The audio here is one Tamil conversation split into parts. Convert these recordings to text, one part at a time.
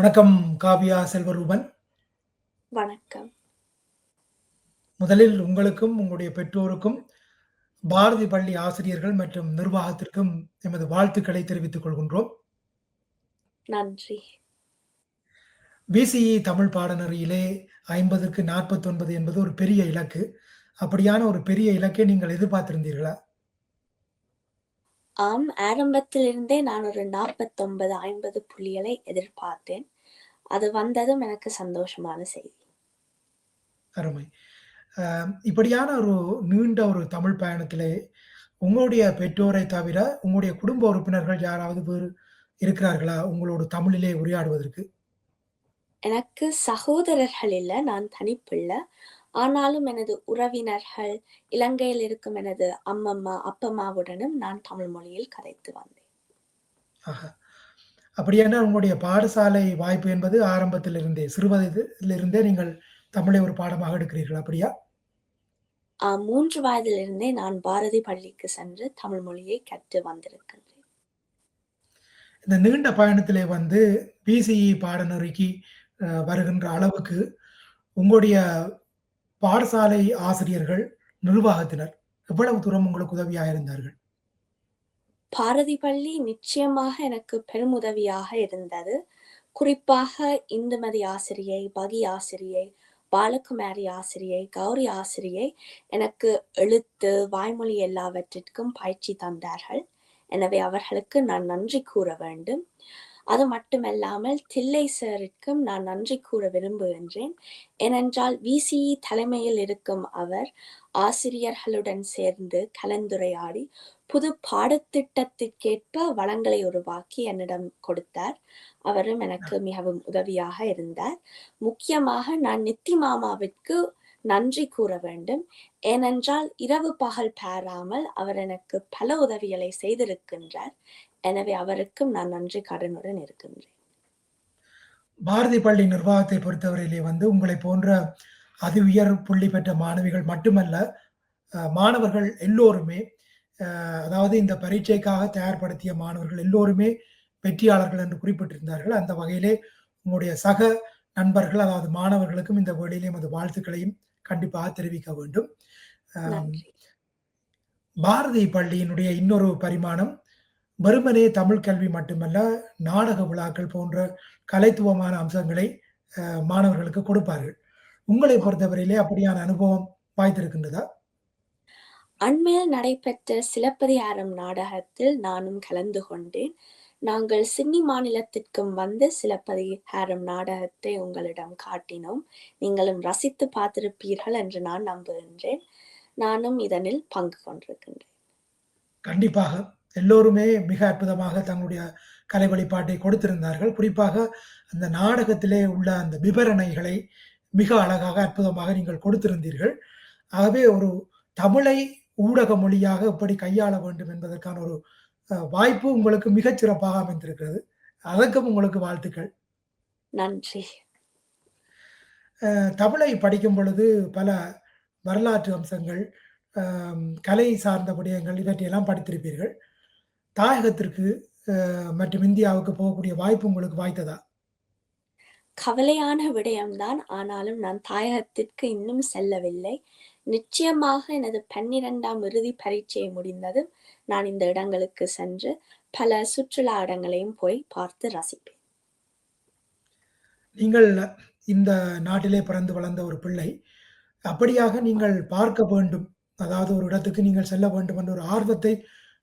வணக்கம் காவியா செல்வரூபன். வணக்கம். முதலில் உங்களுக்கும், உங்களுடைய பெற்றோருக்கும், பாரதி பள்ளி ஆசிரியர்கள் மற்றும் நிர்வாகத்திற்கும் எமது வாழ்த்துக்களை தெரிவித்துக் கொள்கின்றோம். நன்றி. பிசிஇ தமிழ் பாடநெறியிலே 50க்கு 49 என்பது ஒரு பெரிய இலக்கு. அப்படியான ஒரு பெரிய இலக்கை நீங்கள் எதிர்பார்த்திருந்தீர்களா? ஆம். ஆரம்பத்திலிருந்தே நான் ஒரு 49, 50 புள்ளிகளை எதிர்பார்த்தேன். அது வந்ததும் எனக்கு சந்தோஷமான செய்தி. அருமை. இப்படியான ஒரு நீண்ட ஒரு தமிழ் பயணத்திலே, உங்களுடைய பெற்றோரை தவிர, உங்களுடைய குடும்ப உறுப்பினர்கள் யாராவது வேறு இருக்கிறார்களா? உங்களோடு தமிழிலே உரையாடுவதற்கு? எனக்கு சகோதரர்கள் இல்ல. நான் தனிப்பிள்ள. ஆனாலும் எனது உறவினர்கள், இலங்கையில் இருக்கும் எனது அம்மம்மா, அப்பம்மாவுடனும் நான் தமிழ் மொழியில் கதைத்து வந்தேன். ஆஹா. அப்படியானால் உங்களுடைய பாடசாலை வாய்ப்பு என்பது ஆரம்பத்திலிருந்தே, சிறுவயதிலிருந்தே நீங்கள் தமிழை ஒரு பாடமாக எடுக்கிறீர்கள். அப்படியா? 3 வயதிலிருந்தே நான் பாரதி பள்ளிக்கு சென்று தமிழ் மொழியை கற்று வந்திருக்கின்றேன். இந்த நீண்ட பயணத்திலே வந்து பிசிஇ பாடநெறிக்கு அ வருகின்ற அளவுக்கு, உங்களுடைய பாடசாலை ஆசிரியர்கள், நிர்வாகத்தினர் எவ்வளவு தூரம் உங்களுக்கு உதவியாக இருந்தார்கள்? பாரதி பள்ளி நிச்சயமாக எனக்கு பெருமுதவியாக இருந்தது. குறிப்பாக இந்துமதி ஆசிரியை, பகி ஆசிரியை, பாலகுமாரி ஆசிரியை, கௌரி ஆசிரியை எனக்கு எழுத்து, வாய்மொழி எல்லாவற்றிற்கும் பயிற்சி தந்தார்கள். எனவே அவர்களுக்கு நான் நன்றி கூற வேண்டும். அது மட்டுமல்லாமல் தில்லை சாருக்கும் நான் நன்றி கூற விரும்புகின்றேன். ஏனென்றால் விசிஇ தலைமையில் இருக்கும் அவர், ஆசிரியர்களுடன் சேர்ந்து கலந்துரையாடி, புது பாடத்திட்டத்திற்கேற்ப வளங்களை உருவாக்கி என்னிடம் கொடுத்தார். அவரும் எனக்கு மிகவும் உதவியாக இருந்தார். முக்கியமாக நான் நித்தி மாமாவிற்கு நன்றி கூற வேண்டும். ஏனென்றால் இரவு பகல் பாராமல் அவர் எனக்கு பல உதவிகளை செய்திருக்கின்றார். எனவே அவருக்கும் நான் நன்றி கடனுடன் இருக்கின்றேன். பாரதி பள்ளி நிர்வாகத்தை பொறுத்தவரையிலே வந்து உங்களைப் போன்ற அதி உயர் புள்ளி பெற்ற மாணவிகள் மட்டுமல்ல, மாணவர்கள் எல்லோருமே, அதாவது இந்த பரீட்சைக்காக தயார்படுத்திய மாணவர்கள் எல்லோருமே வெற்றியாளர்கள் என்று குறிப்பிட்டிருந்தார்கள். அந்த வகையிலே உங்களுடைய சக நண்பர்கள், அதாவது மாணவர்களுக்கும் இந்த வேளையிலே எமது வாழ்த்துக்களையும் கண்டிப்பாக தெரிவிக்க வேண்டும். பாரதி பள்ளியினுடைய இன்னொரு பரிமாணம், வெறுமனே தமிழ் கல்வி மட்டுமல்ல, நாடக விழாக்கள் போன்ற கலைத்துவமான அம்சங்களை மாணவர்களுக்கு கொடுப்பார்கள். உங்களை பொறுத்தவரையிலே அப்படியான அனுபவம் வாய்த்திருக்கின்றதா? அண்மையில் நடைபெற்ற சிலப்பதிகாரம் நாடகத்தில் நானும் கலந்து கொண்டேன். நாங்கள் சிட்னி மாநிலத்திற்கும் வந்து சிலப்பதிகாரம் நாடகத்தை உங்களிடம் காட்டினோம். நீங்களும் ரசித்து பார்த்திருப்பீர்கள் என்று நான் நம்புகின்றேன். நானும் இதனில் பங்கு கொண்டிருக்கின்றேன். கண்டிப்பாக. எல்லோருமே மிக அற்புதமாக தங்களுடைய கலை வழிபாட்டை கொடுத்திருந்தார்கள். குறிப்பாக அந்த நாடகத்திலே உள்ள அந்த விபரணைகளை மிக அழகாக, அற்புதமாக நீங்கள் கொடுத்திருந்தீர்கள். ஆகவே ஒரு தமிழை ஊடக மொழியாக எப்படி கையாள வேண்டும் என்பதற்கான ஒரு வாய்ப்பு உங்களுக்கு மிகச் சிறப்பாக அமைந்திருக்கிறது. அதற்கும் உங்களுக்கு வாழ்த்துக்கள். நன்றி. தமிழை படிக்கும் பொழுது பல வரலாற்று அம்சங்கள், கலை சார்ந்த விடயங்கள் இவற்றையெல்லாம் படித்திருப்பீர்கள். தாயகத்திற்கு மற்றும் இந்தியாவுக்கு போகக்கூடிய வாய்ப்பு உங்களுக்கு வாய்த்ததா? கவலையான விடயம்தான். ஆனாலும் நான் தாயகத்திற்கு இன்னும் செல்லவில்லை. நிச்சயமாக எனது 12ஆம் இறுதி பரீட்சை முடிந்ததும், நான் இந்த இடங்களுக்கு சென்று பல சுற்றுலா இடங்களையும் போய் பார்த்து ரசிப்பேன். நீங்கள் இந்த நாட்டிலே பிறந்து வளர்ந்த ஒரு பிள்ளை. அப்படியாக நீங்கள் பார்க்க வேண்டும், அதாவது ஒரு இடத்துக்கு நீங்கள் செல்ல வேண்டும் என்ற ஒரு ஆர்வத்தை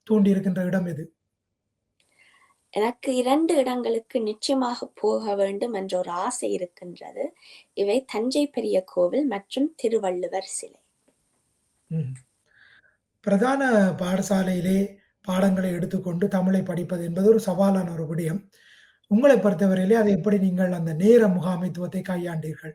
தூண்டியிருக்கின்ற இடம் எது? எனக்கு 2 இடங்களுக்கு நிச்சயமாக போக வேண்டும் என்ற ஒரு ஆசை இருக்கின்றது. இவை தஞ்சை பெரிய கோவில் மற்றும் திருவள்ளுவர் சிலை. பிரதான பாடசாலையிலே பாடங்களை எடுத்துக்கொண்டு தமிழை படிப்பது என்பது ஒரு சவாலான ஒரு விடயம். உங்களை பொறுத்தவரையிலே அதை எப்படி நீங்கள் அந்த நேர முகாமைத்துவத்தை கையாண்டீர்கள்?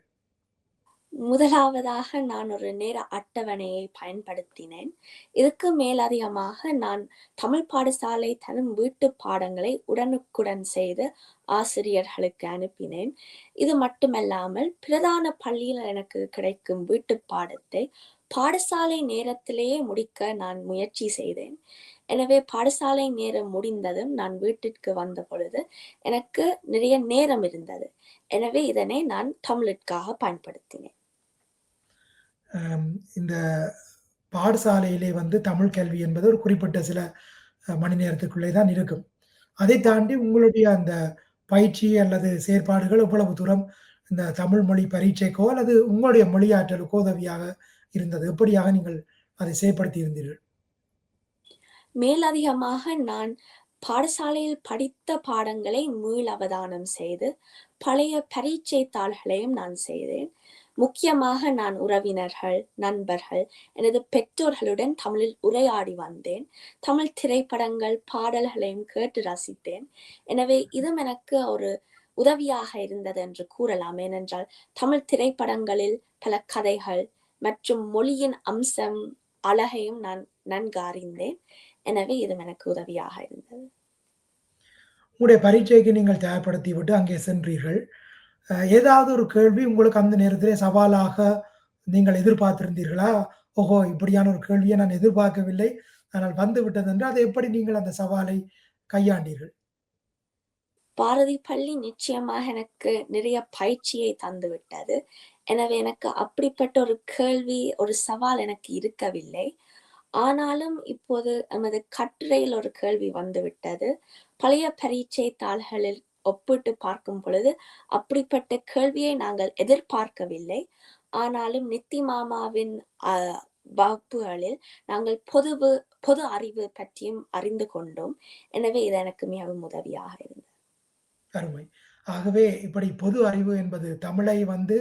முதலாவதாக நான் ஒரு நேர அட்டவணையை பயன்படுத்தினேன். இதுக்கு மேலதிகமாக நான் தமிழ் பாடசாலை தரும் வீட்டுப் பாடங்களை உடனுக்குடன் செய்து ஆசிரியர்களுக்கு அனுப்பினேன். இது மட்டுமல்லாமல் பிரதான பள்ளியில் எனக்கு கிடைக்கும் வீட்டுப் பாடத்தை பாடசாலை நேரத்திலேயே முடிக்க நான் முயற்சி செய்தேன். எனவே பாடசாலை நேரம் முடிந்ததும் நான் வீட்டிற்கு வந்த பொழுது எனக்கு நிறைய நேரம் இருந்தது. எனவே இதனை நான் தமிழுக்காக பயன்படுத்தினேன். இந்த பாடசாலையிலே வந்து தமிழ் கல்வி என்பது ஒரு குறிப்பிட்ட சில மணி நேரத்துக்குள்ளே தான் இருக்கும். அதை தாண்டி உங்களுடைய அந்த பயிற்சி அல்லது செயற்பாடுகள் எவ்வளவு தூரம் இந்த தமிழ் மொழி பரீட்சைக்கோ அல்லது உங்களுடைய மொழியாற்றலுக்கோ உதவியாக இருந்தது. எப்படியாக நீங்கள் அதை செயற்படுத்தி இருந்தீர்கள்? மேலதிகமாக நான் பாடசாலையில் படித்த பாடங்களை மீள் அவதானம் செய்து பழைய பரீட்சை தாள்களையும் நான் செய்தேன். முக்கியமாக நான் உறவினர்கள் நண்பர்கள் எனது பெற்றோர்களுடன் தமிழில் உரையாடி வந்தேன். தமிழ் திரைப்படங்கள் பாடல்களையும் கேட்டு ரசித்தேன். எனவே இதுவும் எனக்கு ஒரு உதவியாக இருந்தது என்று கூறலாம். ஏனென்றால் தமிழ் திரைப்படங்களில் பல கதைகள் மற்றும் மொழியின் அம்சம் அழகையும் நான் நன்கு அறிந்தேன். எனவே இது எனக்கு உதவியாக இருந்தது. உங்களுடைய பரீட்சைக்கு நீங்கள் தயார்படுத்தி விட்டு அங்கே சென்றீர்கள். ஏதாவது ஒரு கேள்வி உங்களுக்கு அந்த நேரத்திலே சவாலாக நீங்கள் எதிர்பார்த்திருந்தீர்களா? ஓஹோ இப்படியான ஒரு கேள்வியை நான் எதிர்பார்க்கவில்லை. ஆனால் வந்து விட்டது என்று அதை எப்படி நீங்கள் அந்த சவாலை கையாண்டீர்கள்? பாரதி பள்ளி நிச்சயமாக எனக்கு நிறைய பயிற்சியை தந்து விட்டது எனவே எனக்கு அப்படிப்பட்ட ஒரு கேள்வி ஒரு சவால் எனக்கு இருக்கவில்லை. ஆனாலும் இப்போது நமது கட்டுரையில் ஒரு கேள்வி வந்துவிட்டது. பழைய பரீட்சை தாள்களில் ஒப்பிட்டு பார்க்கும் பொழுது அப்படிப்பட்ட கேள்வியை நாங்கள் எதிர்பார்க்கவில்லை. ஆனாலும் நித்தி மாமாவின் வகுப்புகளில் நாங்கள் பொதுவு பொது அறிவு பற்றியும் அறிந்து கொண்டோம். எனவே இது எனக்கு மிகவும் உதவியாக இருந்தது. அருமை. ஆகவே இப்படி பொது அறிவு என்பது தமிழை வந்து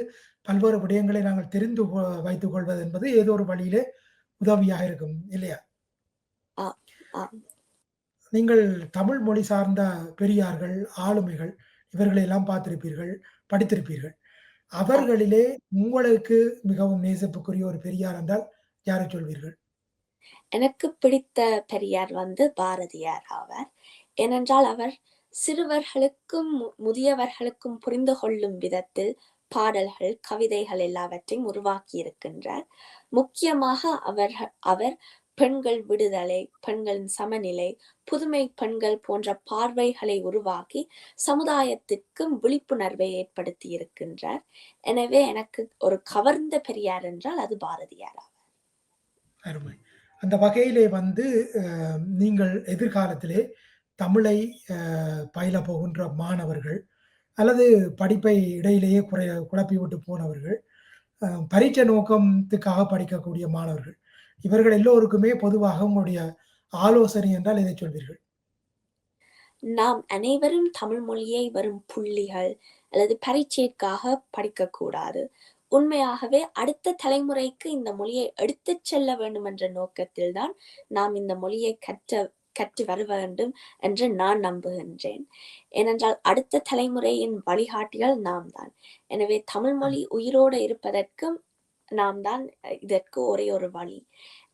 பல்வேறு விடயங்களை நாங்கள் தெரிந்து வைத்துக் கொள்வது என்பது ஏதோ ஒரு வழியிலே உதவியாக இருக்கும் இல்லையா? நீங்கள் தமிழ் மொழி சார்ந்த பெரியார்கள் ஆளுமைகள் இவர்களை எல்லாம் பார்த்திருப்பீர்கள் படித்திருப்பீர்கள். அவர்களிலே உங்களுக்கு மிகவும் நேசப்புக்குரிய ஒரு பெரியார் என்றால் யாரை சொல்வீர்கள்? எனக்கு பிடித்த பெரியார் வந்து பாரதியார் ஆவார். ஏனென்றால் அவர் சிறுவர்களுக்கும் முதியவர்களுக்கும் புரிந்து கொள்ளும் விதத்தில் பாடல்கள் கவிதைகள் எல்லாவற்றையும் உருவாக்கி இருக்கின்றார். முக்கியமாக அவர் அவர் பெண்கள் விடுதலை பெண்களின் சமநிலை புதுமை பெண்கள் போன்ற பார்வைகளை உருவாக்கி சமுதாயத்திற்கும் விழிப்புணர்வை ஏற்படுத்தி இருக்கின்றார். எனவே எனக்கு ஒரு கவர்ந்த பெரியார் என்றால் அது பாரதியார் ஆவார். அருமை. அந்த வகையிலே வந்து நீங்கள் எதிர்காலத்திலே தமிழை பயில போகின்ற மாணவர்கள் அல்லது படிப்பை இடையிலேயே குறைய குழப்பி விட்டு போனவர்கள் பரீட்சை நோக்கத்துக்காக படிக்கக்கூடிய மாணவர்கள் இவர்கள் எல்லோருக்குமே பொதுவாக உங்களுடைய ஆலோசனை என்றால் இதை சொல்வீர்கள். நாம் அனைவரும் தமிழ் மொழியை வரும் புள்ளிகள் அல்லது பரீட்சைக்காக படிக்கக்கூடாது. உண்மையாகவே அடுத்த தலைமுறைக்கு இந்த மொழியை எடுத்துச் செல்ல வேண்டும் என்ற நோக்கத்தில்தான் நாம் இந்த மொழியை கற்ற கற்று வர வேண்டும் என்று நான் நம்புகின்றேன். ஏனென்றால் அடுத்த தலைமுறையின் வழிகாட்டிகள் நாம் தான் எனவே தமிழ் மொழி உயிரோடு இருப்பதற்கும் நாம் தான் இதற்கு ஒரே ஒரு வழி.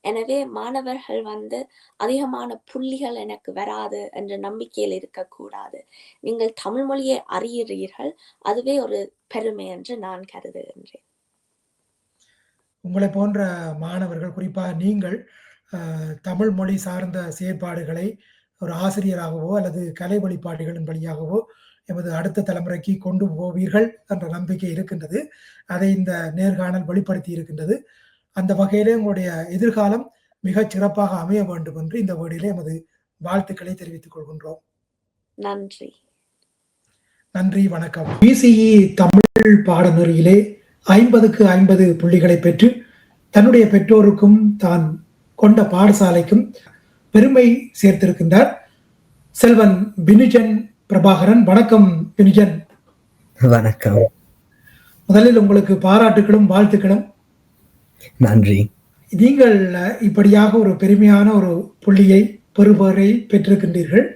எனவே மாணவர்கள் வந்து அதிகமான புள்ளிகள் எனக்கு வராது என்ற நம்பிக்கையில் இருக்கக்கூடாது. நீங்கள் தமிழ் மொழியை அறிகிறீர்கள் அதுவே ஒரு பெருமை என்று நான் கருதுகின்றேன். உங்களை போன்ற மாணவர்கள் குறிப்பாக நீங்கள் தமிழ் மொழி சார்ந்த செயற்பாடுகளை ஒரு ஆசிரியராகவோ அல்லது கலை வழிபாடுகளின் வழியாகவோ எமது அடுத்த தலைமுறைக்கு கொண்டு போவீர்கள் என்ற நம்பிக்கை இருக்கின்றது. அதை இந்த நேர்காணல் வெளிப்படுத்தி இருக்கின்றது. அந்த வகையிலே உங்களுடைய எதிர்காலம் மிகச் சிறப்பாக அமைய வேண்டும் என்று இந்த வேளையிலே எமது வாழ்த்துக்களை தெரிவித்துக் கொள்கின்றோம். நன்றி. நன்றி வணக்கம். பிசிஇ தமிழ் பாடநெறியிலே ஐம்பதுக்கு ஐம்பது புள்ளிகளை பெற்று தன்னுடைய பெற்றோருக்கும் தான் கொண்ட பாடசாலைக்கும் பெருமை சேர்த்திருக்கின்றார். செல்வன் பினுஜன் பிரபாகரன் வணக்கம் பினுஜன். வணக்கம். முதலில் உங்களுக்கு பாராட்டுகளும் வாழ்த்துக்களும். நன்றி. நீங்கள் இப்படியாக ஒரு பெருமையான ஒரு புள்ளியை பெறுபவரை பெற்றிருக்கின்றீர்கள்.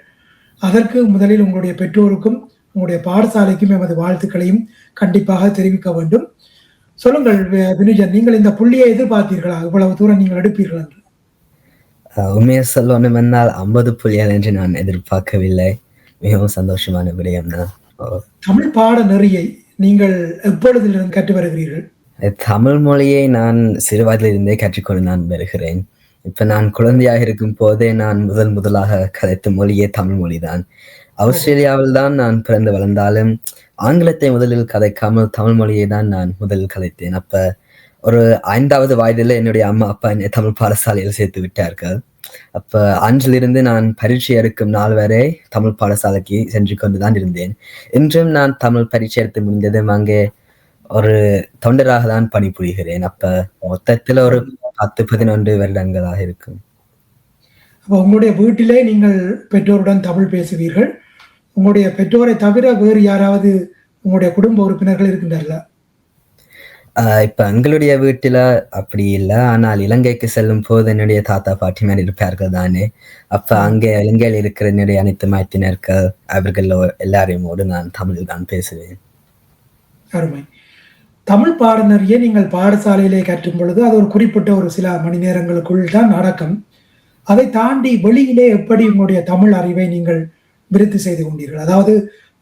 அதற்கு முதலில் உங்களுடைய பெற்றோருக்கும் உங்களுடைய பாடசாலைக்கும் எமது வாழ்த்துக்களையும் கண்டிப்பாக தெரிவிக்க வேண்டும். சொல்லுங்கள் வினுஜன் நீங்கள் இந்த புள்ளியை எதிர்பார்த்தீர்களா? இவ்வளவு தூரம் நீங்கள் எடுப்பீர்கள் என்று. உண்மையை சொல்லணும் என்றால் ஐம்பது புள்ளிகள் என்று நான் எதிர்பார்க்கவில்லை. மிகவும் சந்தோஷமான விடயம்தான் ஓ. தமிழ் பாட நெறியை நீங்கள் எப்பொழுதிலிருந்து கற்று வருகிறீர்கள்? தமிழ் மொழியை நான் சிறு வயதிலிருந்தே கற்றுக்கொண்டு நான் வருகிறேன். இப்ப நான் குழந்தையாக இருக்கும் போதே நான் முதல் முதலாக கதைத்த மொழியே தமிழ் மொழிதான். ஆஸ்திரேலியாவில் தான் நான் பிறந்து வளர்ந்தாலும் ஆங்கிலத்தை முதலில் கதைக்காமல் தமிழ் மொழியை தான் நான் முதலில் கதைத்தேன். அப்ப ஒரு ஐந்தாவது வயதில் என்னுடைய அம்மா அப்பா என்னை தமிழ் பாடசாலையில் சேர்த்து விட்டார்கள். அப்ப அன்றிலிருந்து நான் பரீட்சை எடுக்கும் நாள் வரை தமிழ் பாடசாலைக்கு சென்று கொண்டுதான் இருந்தேன். இன்றும் நான் தமிழ் பரீட்சை எடுத்து முடிந்ததும் அங்கே ஒரு தொண்டராக தான் பணிபுரிகிறேன். அப்ப மொத்தத்தில் ஒரு பத்து பதினொன்று வருடங்களாக இருக்கும். அப்போ உங்களுடைய வீட்டிலே நீங்கள் பெற்றோருடன் தமிழ் பேசுவீர்கள். உங்களுடைய பெற்றோரை தவிர வேறு யாராவது உங்களுடைய குடும்ப உறுப்பினர்கள் இருக்கின்றார்களா? இப்ப எங்களுடைய வீட்டுல அப்படி இல்லை. ஆனால் இலங்கைக்கு செல்லும் போது என்னுடைய தாத்தா பாட்டிமார் இருப்பார்கள் தானே. அப்ப அங்கே இலங்கையில் இருக்கிற என்னுடைய அனைத்து மைத்தினர்கள் அவர்கள் எல்லாரையுமோடு நான் தமிழில் தான் பேசுவேன். அருமை. தமிழ் பாடநெறியை நீங்கள் பாடசாலையிலே கற்றும் பொழுது அது ஒரு குறிப்பிட்ட ஒரு சில மணி நேரங்களுக்குள் தான் நடக்கும். அதை தாண்டி வெளியிலே எப்படி உங்களுடைய தமிழ் அறிவை நீங்கள் விருத்தி செய்து கொண்டீர்கள்? அதாவது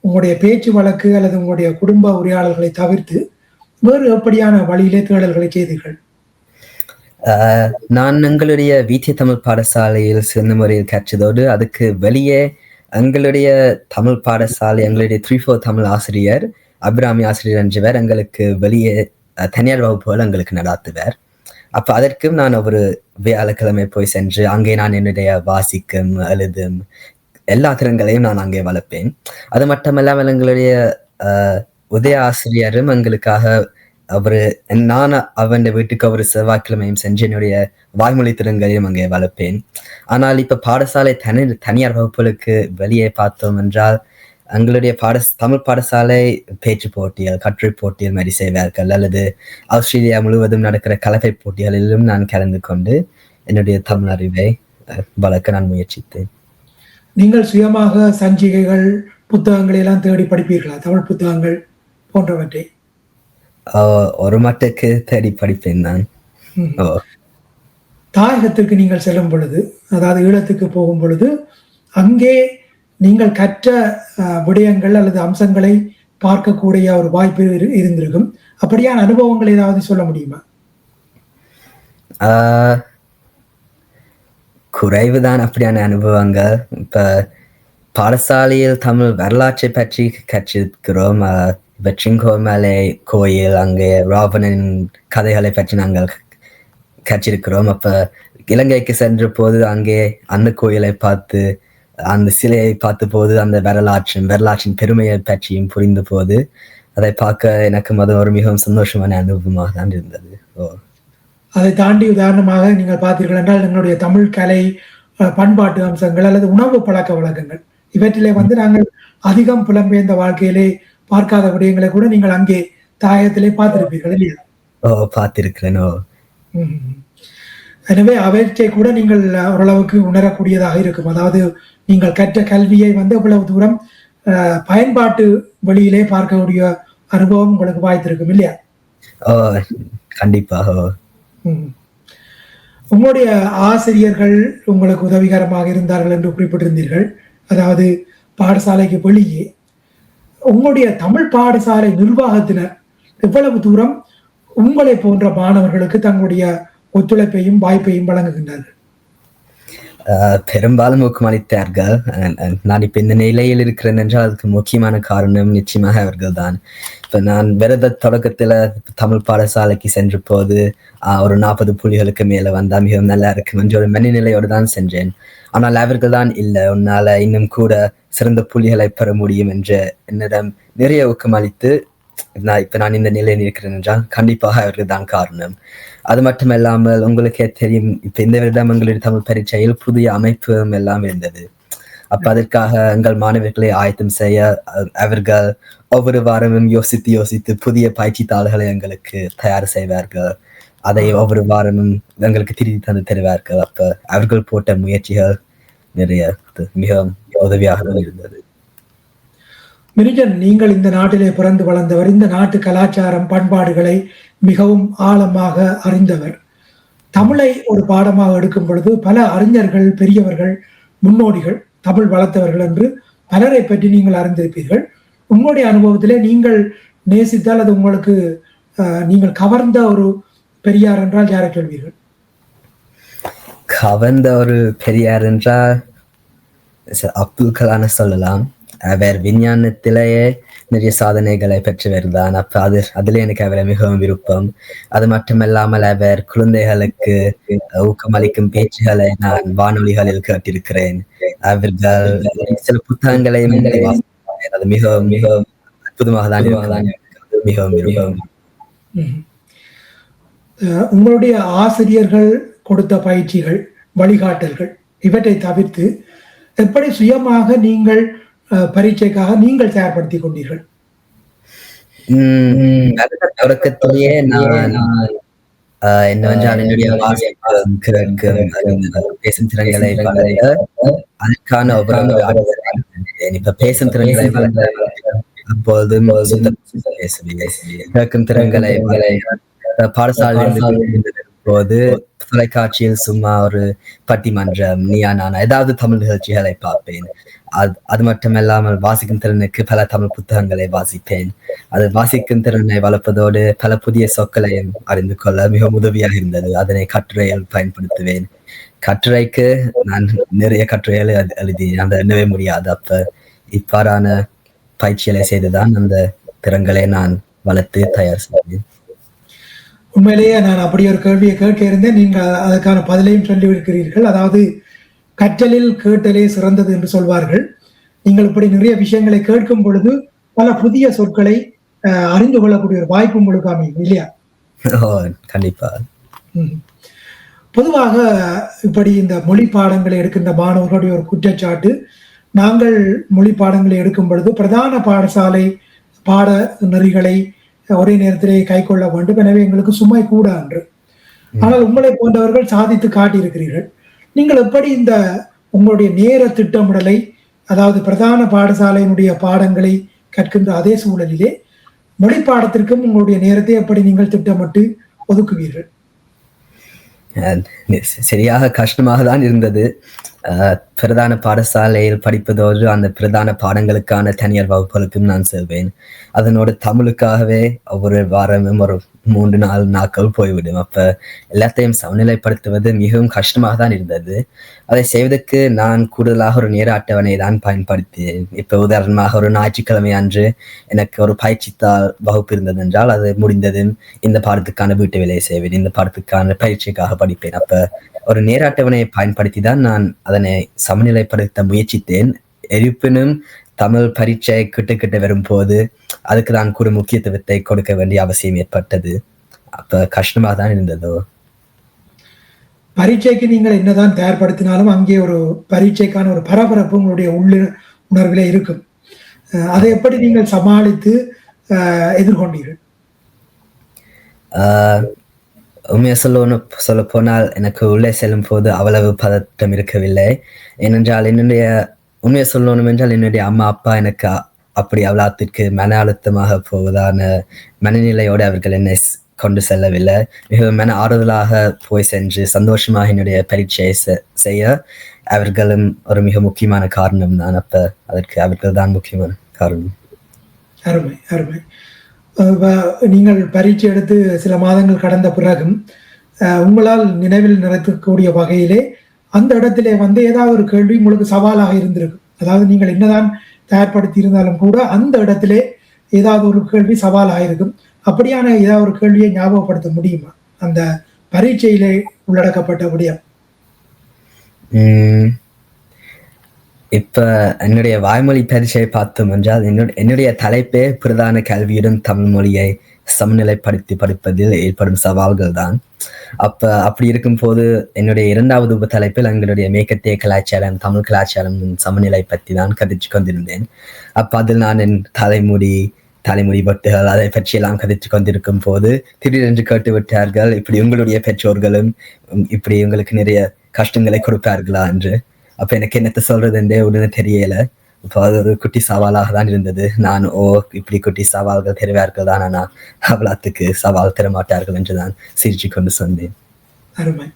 உங்களுடைய பேச்சு வழக்கு அல்லது உங்களுடைய குடும்ப உரையாடல்களை தவிர்த்து வேறு எப்படியான வழியிலே தேடல்களை செய்தீர்கள்? நான் எங்களுடைய வீட்டிய தமிழ் பாடசாலையில் சிறந்த முறையில் கற்றதோடு அதுக்கு வெளியே எங்களுடைய தமிழ் பாடசாலை எங்களுடைய த்ரீ ஃபோர் தமிழ் ஆசிரியர் அபிராமி ஆசிரியர் என்றவர் எங்களுக்கு வெளியே தனியார் வகுப்புகள் எங்களுக்கு நடாத்துவார். அப்போ அதற்கும் நான் ஒரு வியாழக்கிழமை போய் சென்று அங்கே நான் என்னுடைய வாசிக்கும் எழுதும் எல்லா திறன்களையும் நான் அங்கே வளர்ப்பேன். அது மட்டுமல்லாமல் எங்களுடைய உதய ஆசிரியரும் எங்களுக்காக அவரு நான் அவன் வீட்டுக்கு ஒரு செவ்வாய்க்கிழமையும் சென்று என்னுடைய வாய்மொழி திறன்களையும் அங்கே வளர்ப்பேன். ஆனால் இப்ப பாடசாலை தனி தனியார் வகுப்புகளுக்கு வெளியே பார்த்தோம் என்றால் எங்களுடைய பாட தமிழ் பாடசாலை பேச்சு போட்டிகள் கட்டுரை போட்டிகள் மாதிரி செய்வார்கள் அல்லது ஆஸ்திரேலியா முழுவதும் நடக்கிற கலவை போட்டிகளிலும் நான் கலந்து கொண்டு என்னுடைய தமிழ் அறிவை வளர்க்க நான் முயற்சித்தேன். நீங்கள் சுயமாக சஞ்சிகைகள் புத்தகங்களை எல்லாம் தேடி படிப்பீர்களா? தமிழ் புத்தகங்கள் போன்றவற்றை. ஒரு மட்டுக்கு தேடி படிப்பேன் நான். தாயகத்திற்கு நீங்கள் செல்லும் பொழுது அதாவது ஈழத்துக்கு போகும் பொழுது அங்கே நீங்கள் கற்ற விடயங்கள் அல்லது அம்சங்களை பார்க்கக்கூடிய ஒரு வாய்ப்பு இரு- இருந்திருக்கும். அப்படியான அனுபவங்கள் ஏதாவது சொல்ல முடியுமா? ஆஹ் குறைவுதான் அப்படியான அனுபவங்கள். இப்ப பாடசாலையில் தமிழ் வரலாற்றை பற்றி கற்றிருக்கிறோம் சிங்கோமலை கோயில் அங்கே ராவணன் கதைகளை பற்றி நாங்கள் கற்றிருக்கிறோம். அப்ப இலங்கைக்கு சென்ற போது அங்கே அந்த கோயிலை பார்த்து அந்த சிலையை பார்த்த போது அந்த வரலாற்றின் வரலாற்றின் பெருமையை பற்றியும் புரிந்த போது அதை பார்க்க எனக்கு அது ஒரு மிகவும் சந்தோஷமான அனுபவமாக தான் இருந்தது. ஓ. அதை தாண்டி உதாரணமாக நீங்கள் பார்த்தீர்கள் என்றால் எங்களுடைய தமிழ் கலை பண்பாட்டு அம்சங்கள் அல்லது உணவு பழக்க வழக்கங்கள் இவற்றிலே வந்து நாங்கள் அதிகம் புலம்பெயர்ந்த வாழ்க்கையிலே பார்க்காத விடயங்களை கூட நீங்கள் அங்கே தாயகத்திலே பார்த்திருப்பீர்கள் இல்லையா? ஓ பார்த்திருக்கிறேன். எனவே அவற்றை கூட நீங்கள் ஓரளவுக்கு உணரக்கூடியதாக இருக்கும். அதாவது நீங்கள் கற்ற கல்வியை வந்து எவ்வளவு தூரம் பயன்பாட்டு வழியிலே பார்க்கக்கூடிய அனுபவம் உங்களுக்கு வாய்த்திருக்கும் இல்லையா? கண்டிப்பாக. உங்களுடைய ஆசிரியர்கள் உங்களுக்கு உதவிகரமாக இருந்தார்கள் என்று குறிப்பிட்டிருந்தீர்கள். அதாவது பாடசாலைக்கு வெளியே உங்களுடைய தமிழ் பாடசாலை நிர்வாகத்தினர் எவ்வளவு தூரம் உங்களை போன்ற மாணவர்களுக்கு தங்களுடைய ஒத்துழைப்பையும் வாய்ப்பையும் வழங்குகின்றார்கள்? பெரும்பாலும் ஊக்கமளித்தார்கள். அஹ் அஹ் நான் இப்ப இந்த நிலையில் இருக்கிறேன் என்றால் அதுக்கு முக்கியமான காரணம் நிச்சயமாக அவர்கள் தான் இப்ப நான் விரத தொடக்கத்துல தமிழ் பாடசாலைக்கு சென்ற போது ஆஹ் ஒரு நாற்பது புள்ளிகளுக்கு மேல வந்தா மிகவும் நல்லா இருக்கும் என்ற ஒரு மனநிலையோடு தான் சென்றேன். ஆனால் அவர்கள் தான் இல்லை உன்னால இன்னும் கூட சிறந்த புள்ளிகளை பெற முடியும் என்று என்னிடம் நிறைய ஊக்கமளித்து நான் இப்ப நான் இந்த நிலையில் இருக்கிறேன் என்றால் கண்டிப்பாக அவர்கள் தான் காரணம். அது மட்டுமல்லாமல் உங்களுக்கே தெரியும் இப்ப இந்த வருடம் எங்களுடைய தமிழ் பரீட்சையில் புதிய அமைப்பும் எல்லாம் இருந்தது. அப்ப அதற்காக எங்கள் மாணவர்களை ஆயத்தம் செய்ய அஹ், அவர்கள் ஒவ்வொரு வாரமும் யோசித்து யோசித்து புதிய பயிற்சி தாள்களை எங்களுக்கு தயார் செய்வார்கள். அதை ஒவ்வொரு வாரமும் எங்களுக்கு திருப்பி தந்து தருவார்கள். அப்ப அவர்கள் போட்ட முயற்சிகள் நிறைய மிகவும் உதவியாக இருந்தது. மிரிஜன் நீங்கள் இந்த நாட்டிலே பிறந்து வளர்ந்தவர் இந்த நாட்டு கலாச்சாரம் பண்பாடுகளை மிகவும் ஆழமாக அறிந்தவர். தமிழை ஒரு பாடமாக எடுக்கும் பொழுது பல அறிஞர்கள் பெரியவர்கள் முன்னோடிகள் தமிழ் வளர்த்தவர்கள் என்று பலரை பற்றி நீங்கள் அறிந்திருப்பீர்கள். உங்களுடைய அனுபவத்திலே நீங்கள் நேசித்தால் அது உங்களுக்கு நீங்கள் கவர்ந்த ஒரு பெரியார் என்றால் யாரை சொல்வீர்கள்? கவர்ந்த ஒரு பெரியார் என்றால் அப்துல் கலான சொல்லலாம். அவர் விஞ்ஞானத்திலேயே நிறைய சாதனைகளை பெற்றவர் தான் அப்ப அது அதுல எனக்கு அவரை மிகவும் விருப்பம். அது மட்டுமல்லாமல் அவர் குழந்தைகளுக்கு ஊக்கமளிக்கும் பேச்சுகளை நான் வானொலிகளில் கேட்டிருக்கிறேன். அவர்கள் சில புத்தகங்களையும். அது மிகவும் மிகவும் அற்புதமாக தான். மிகவும் விருப்பம். உங்களுடைய ஆசிரியர்கள் கொடுத்த பயிற்சிகள் வழிகாட்டல்கள் இவற்றை தவிர்த்து எப்படி சுயமாக நீங்கள் பரீட்சைக்காக நீங்கள் தயார்படுத்திக் கொண்டீர்கள். தொடக்கத்திலேயே நான் என்னவென்றால் என்னுடைய பேசும் திறன்களை அதற்கான. இப்ப பேசும் திறன்களை பேசுவேன். கேட்கும் பாடசாலையில் போது தொலைக்காட்சியில் சும்மா ஒரு பட்டிமன்றம் நீயா நானா ஏதாவது தமிழ் நிகழ்ச்சிகளை பார்ப்பேன். அது அது மட்டுமல்லாமல் வாசிக்கும் திறனுக்கு பல தமிழ் புத்தகங்களை வாசிப்பேன். அது வாசிக்கும் திறனை வளர்ப்பதோடு பல புதிய சொற்களையும் அறிந்து கொள்ள மிகவும் உதவியாக இருந்தது. அதனை கட்டுரையில் பயன்படுத்துவேன். கட்டுரைக்கு நான் நிறைய கட்டுரைகளை எழுதி அந்த எண்ணவே முடியாது. அப்ப இவ்வாறான பயிற்சிகளை செய்துதான் அந்த திறன்களை நான் வளர்த்து தயார் செய்வேன். உண்மையிலேயே நான் அப்படி ஒரு கேள்வியை கேட்க இருந்தேன் நீங்கள் அதற்கான பதிலையும் சொல்லியிருக்கிறீர்கள். அதாவது கற்றலில் கேட்டலே சிறந்தது என்று சொல்வார்கள். நீங்கள் இப்படி நிறைய விஷயங்களை கேட்கும் பொழுது பல புதிய சொற்களை அறிந்து கொள்ளக்கூடிய ஒரு வாய்ப்பு உங்களுக்கு அமையும் இல்லையா? கண்டிப்பா. பொதுவாக இப்படி இந்த மொழி பாடங்களை எடுக்கின்ற மாணவர்களுடைய ஒரு குற்றச்சாட்டு நாங்கள் மொழி பாடங்களை எடுக்கும் பொழுது பிரதான பாடசாலை பாட நெறிகளை ஒரே நேரத்திலே கைக்கொள்ள வேண்டும். எனவே எங்களுக்கு சுமை கூட என்று ஆனால் உங்களை போன்றவர்கள் சாதித்து காட்டியிருக்கிறீர்கள். நீங்கள் எப்படி இந்த உங்களுடைய நேர திட்டமிடலை அதாவது பிரதான பாடசாலையினுடைய பாடங்களை கற்கின்ற அதே சூழலிலே மொழி பாடத்திற்கும் உங்களுடைய நேரத்தை எப்படி நீங்கள் திட்டமிட்டு ஒதுக்குவீர்கள்? சரியாக கஷ்டமாக தான் இருந்தது பிரதான பாடசாலையில் படிப்பதோடு அந்த பிரதான பாடங்களுக்கான தனியார் வகுப்புகளுக்கும் நான் செல்வேன். அதனோடு தமிழுக்காகவே ஒவ்வொரு வாரமும் ஒரு மூன்று நாலு நாட்கள் போய்விடும். அப்ப எல்லாத்தையும் சமநிலைப்படுத்துவது மிகவும் கஷ்டமாக தான் இருந்தது. அதை செய்வதற்கு நான் கூடுதலாக ஒரு நேர அட்டவணை தான் பயன்படுத்தினேன். இப்போ உதாரணமாக ஒரு ஞாயிற்றுக்கிழமை அன்று எனக்கு ஒரு பயிற்சித்தாள் வகுப்பு இருந்தது என்றால் அது முடிந்ததும் இந்த பாடத்துக்கான வீட்டு வேலையை செய்வேன். இந்த பாடத்துக்கான பயிற்சிக்காக படிப்பேன். அப்ப ஒரு நேர அட்டவணையை பயன்படுத்தி தான் நான் அதனை சமநிலைப்படுத்த முயற்சித்தேன். இருப்பினும் தமிழ் பரீட்சை கிட்ட கிட்ட வரும்போது அதுக்கு நான் கூட முக்கியத்துவத்தை கொடுக்க வேண்டிய அவசியம் ஏற்பட்டது. அப்ப கஷ்டமாக தான் இருந்ததோ? பரீட்சைக்கு நீங்கள் என்னதான் தயார்படுத்தினாலும் அங்கே ஒரு பரீட்சைக்கான ஒரு பரபரப்பு உங்களுடைய உள்ள உணர்விலே இருக்கும். அதை எப்படி நீங்கள் சமாளித்து எதிர்கொண்டீர்கள்? உண்மையை சொல்லணும் சொல்ல போனால் எனக்கு உள்ளே செல்லும் போது அவ்வளவு பதட்டம் இருக்கவில்லை. ஏனென்றால் என்னுடைய உண்மையை சொல்லணும் என்றால் என்னுடைய அம்மா அப்பா எனக்கு அப்படி அவ்வளோத்திற்கு மன அழுத்தமாக போவதான மனநிலையோடு அவர்கள் என்னை கொண்டு செல்லவில்லை. மிகவும் மன ஆறுதலாக போய் சென்று சந்தோஷமாக என்னுடைய பரீட்சையை செய்ய அவர்களும் ஒரு மிக முக்கியமான காரணம் தான். அப்ப அதற்கு அவர்கள் தான் முக்கியமான காரணம். அருமை அருமை. நீங்கள் பரீட்சை எடுத்து சில மாதங்கள் கடந்த பிறகும் உங்களால் நினைவில் நிறுத்தக்கூடிய வகையிலே அந்த இடத்துல வந்து ஏதாவது ஒரு கேள்வி உங்களுக்கு சவாலாக இருந்திருக்கும் அதாவது நீங்கள் என்னதான் தயார்படுத்தி இருந்தாலும் கூட அந்த இடத்துல ஏதாவது ஒரு கேள்வி சவாலாக இருக்கும். அப்படியான ஏதாவது ஒரு கேள்வியை ஞாபகப்படுத்த முடியுமா? அந்த பரீட்சையிலே உள்ளடக்கப்பட்ட விடயம். இப்ப என்னுடைய வாய்மொழி பரீட்சையை பார்த்தோம் என்றால் என்னுடைய என்னுடைய தலைப்பே பிரதான கல்வியுடன் தமிழ் மொழியை சமநிலைப்படுத்தி படிப்பதில் ஏற்படும் சவால்கள் தான். அப்ப அப்படி இருக்கும் போது என்னுடைய இரண்டாவது உப தலைப்பில் எங்களுடைய மேற்கத்திய கலாச்சாரம் தமிழ் கலாச்சாரம் சமநிலை பற்றி தான் கதைச்சு கொண்டிருந்தேன். அப்ப அதில் நான் என் தலைமுடி தலைமுடி பட்டுகள் அதை பற்றி எல்லாம் கதைச்சு கொண்டிருக்கும் போது திடீரென்று கேட்டு விட்டார்கள் இப்படி உங்களுடைய பெற்றோர்களும் இப்படி உங்களுக்கு நிறைய கஷ்டங்களை கொடுப்பார்களா? என்று. அப்ப எனக்கு என்னத்த சொல்றது என்றே உடனே தெரியல. இப்போ அது ஒரு குட்டி சவாலாக தான் இருந்தது. நான் ஓ இப்படி குட்டி சவால்கள் தெரிவார்கள் தான் ஆனா அவ்வளோத்துக்கு சவால் தரமாட்டார்கள் என்று நான் சிரிச்சு கொண்டு சொன்னேன். அருமை.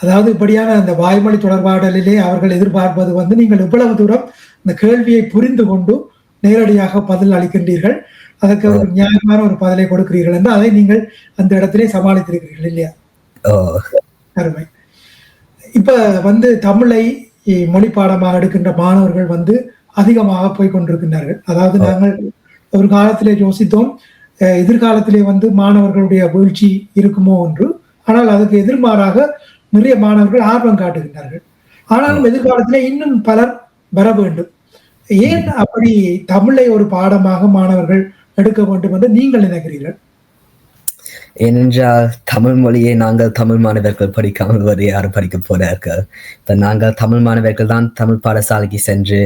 அதாவது இப்படியான அந்த வாய்மொழி தொடர்பாடலிலே அவர்கள் எதிர்பார்ப்பது வந்து நீங்கள் இவ்வளவு தூரம் இந்த கேள்வியை புரிந்து கொண்டு நேரடியாக பதில் அளிக்கின்றீர்கள் அதற்கு ஒரு நியாயமான ஒரு பதிலை கொடுக்கிறீர்கள் என்று அதை நீங்கள் அந்த இடத்திலே சமாளித்திருக்கிறீர்கள் இல்லையா? ஓ. அருமை. இப்ப வந்து தமிழை மொழி பாடமாக எடுக்கின்ற மாணவர்கள் வந்து அதிகமாக போய் கொண்டிருக்கின்றார்கள். அதாவது நாங்கள் ஒரு காலத்திலே யோசித்தோம் அஹ், எதிர்காலத்திலே வந்து மாணவர்களுடைய வீழ்ச்சி இருக்குமோ என்று. ஆனால் அதுக்கு எதிர்மாறாக நிறைய மாணவர்கள் ஆர்வம் காட்டுகின்றார்கள். ஆனாலும் எதிர்காலத்திலே இன்னும் பலர் வர வேண்டும். ஏன் அப்படி தமிழை ஒரு பாடமாக மாணவர்கள் எடுக்க வேண்டும் என்று நீங்கள் நினைக்கிறீர்கள்? ஏனென்றால் தமிழ் மொழியை நாங்கள் தமிழ் மாணவர்கள் படிக்காமல் வேறு யாரும் படிக்க போறார்கள். இப்போ நாங்கள் தமிழ் மாணவர்கள் தான் தமிழ் பாடசாலைக்கு சென்று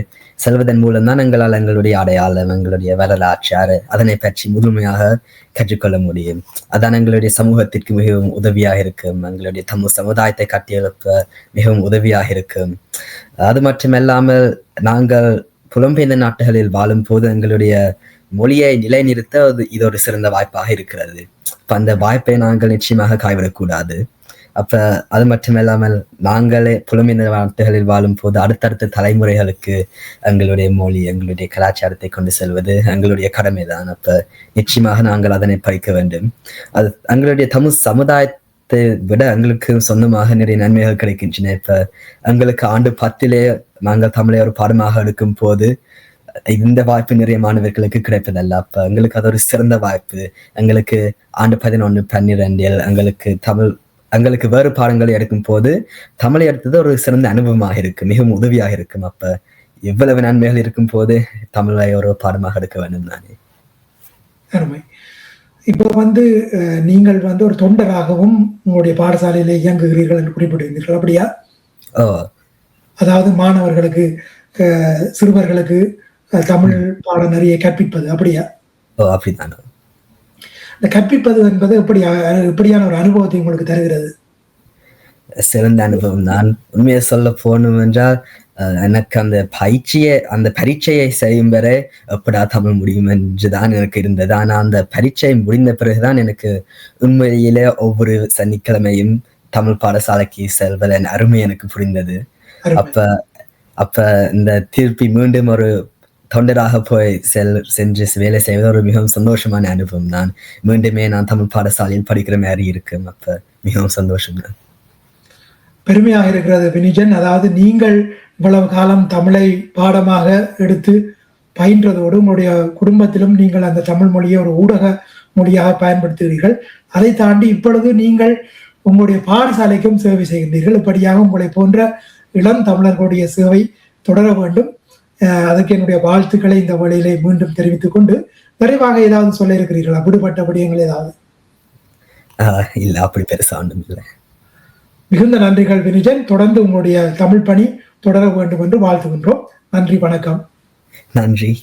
செல்வதன் மூலம் தான் எங்களால் எங்களுடைய அடையாளம் எங்களுடைய வரலாற்று அதனை பற்றி முழுமையாக கற்றுக்கொள்ள முடியும். அதான் எங்களுடைய சமூகத்திற்கு மிகவும் உதவியாக இருக்கும். எங்களுடைய தமிழ் சமுதாயத்தை கட்டியெழுப்ப மிகவும் உதவியாக இருக்கும். அது மட்டுமல்லாமல் நாங்கள் புலம்பெயர்ந்த நாட்டுகளில் வாழும் போது எங்களுடைய மொழியை நிலைநிறுத்த அது இது ஒரு சிறந்த வாய்ப்பாக இருக்கிறது. இப்போ அந்த வாய்ப்பை நாங்கள் நிச்சயமாக கைவிடக்கூடாது. அப்ப அது மட்டுமில்லாமல் நாங்களே புலமின நாட்டுகளில் வாழும் போது அடுத்தடுத்த தலைமுறைகளுக்கு எங்களுடைய மொழி எங்களுடைய கலாச்சாரத்தை கொண்டு செல்வது எங்களுடைய கடமைதான். அப்ப நிச்சயமாக நாங்கள் அதனை படிக்க வேண்டும். அது எங்களுடைய தமிழ் சமுதாயத்தை விட எங்களுக்கு சொந்தமாக நிறைய நன்மைகள் கிடைக்கின்றன. இப்ப எங்களுக்கு ஆண்டு பத்திலே நாங்கள் தமிழை ஒரு பாடமாக எடுக்கும் போது இந்த வாய்ப்பு நிறைய மாணவர்களுக்கு கிடைப்பதல்ல. அப்ப எங்களுக்கு அது ஒரு சிறந்த வாய்ப்பு. எங்களுக்கு ஆண்டு பதினொன்று பன்னிரெண்டில் எங்களுக்கு தமிழ் எங்களுக்கு வேறு பாடங்களை எடுக்கும் போது தமிழை எடுத்தது ஒரு சிறந்த அனுபவமாக இருக்கு மிகவும் உதவியாக இருக்கும். அப்ப இவ்வளவு நன்மைகள் இருக்கும் போது தமிழை ஒரு பாடமாக எடுக்க வேண்டும் நானே. அருமை. இப்போ வந்து நீங்கள் வந்து ஒரு தொண்டராகவும் உங்களுடைய பாடசாலையில இயங்குகிறீர்கள் என்று குறிப்பிட்டிருந்தீர்கள். அப்படியா? அதாவது மாணவர்களுக்கு சிறுவர்களுக்கு தமிழ் பாடநெறியை கற்பிப்பது அப்படியா? ஓ அப்படித்தானோ. இந்த கற்பிப்பது என்பது எப்படி எப்படியான ஒரு அனுபவத்தை உங்களுக்கு தருகிறது? சிறந்த அனுபவம் தான் உண்மையை சொல்ல போகணும் என்றால் எனக்கு அந்த பயிற்சியை அந்த பரீட்சையை செய்யும் வரை எப்படா தமிழ் முடியும் என்றுதான் எனக்கு இருந்தது. ஆனா அந்த பரீட்சை முடிந்த பிறகுதான் எனக்கு உண்மையிலே ஒவ்வொரு சனிக்கிழமையும் தமிழ் பாடசாலைக்கு செல்வதன் அருமை எனக்கு புரிந்தது. அப்ப அப்ப இந்த திருப்பி மீண்டும் ஒரு தொண்டராக போய் செல் சென்று வேலை செய்வது ஒரு மிகவும் சந்தோஷமான அனுபவம் தான். மீண்டுமே நான் தமிழ் பாடசாலையில் படிக்கிற மாதிரி இருக்கும். அப்ப மிகவும் சந்தோஷம் தான். பெருமையாக இருக்கிறது வினிஜன். அதாவது நீங்கள் இவ்வளவு காலம் தமிழை பாடமாக எடுத்து பயின்றதோடு உங்களுடைய குடும்பத்திலும் நீங்கள் அந்த தமிழ் மொழியை ஒரு ஊடக மொழியாக பயன்படுத்துகிறீர்கள். அதை தாண்டி இப்பொழுது நீங்கள் உங்களுடைய பாடசாலைக்கும் சேவை செய்கின்றீர்கள். இப்படியாக உங்களை போன்ற இளம் தமிழர்களுடைய சேவை தொடர வேண்டும். அஹ் அதற்கு என்னுடைய வாழ்த்துக்களை இந்த வழியிலே மீண்டும் தெரிவித்துக் கொண்டு விரைவாக ஏதாவது சொல்ல இருக்கிறீர்களா? விடுபட்ட விடயங்கள் ஏதாவது? இல்ல அப்படி பெருசா ஒன்றும் இல்லை. மிகுந்த நன்றிகள் வினிஜன். தொடர்ந்து உங்களுடைய தமிழ் பணி தொடர வேண்டும் என்று வாழ்த்துகின்றோம். நன்றி வணக்கம். நன்றி.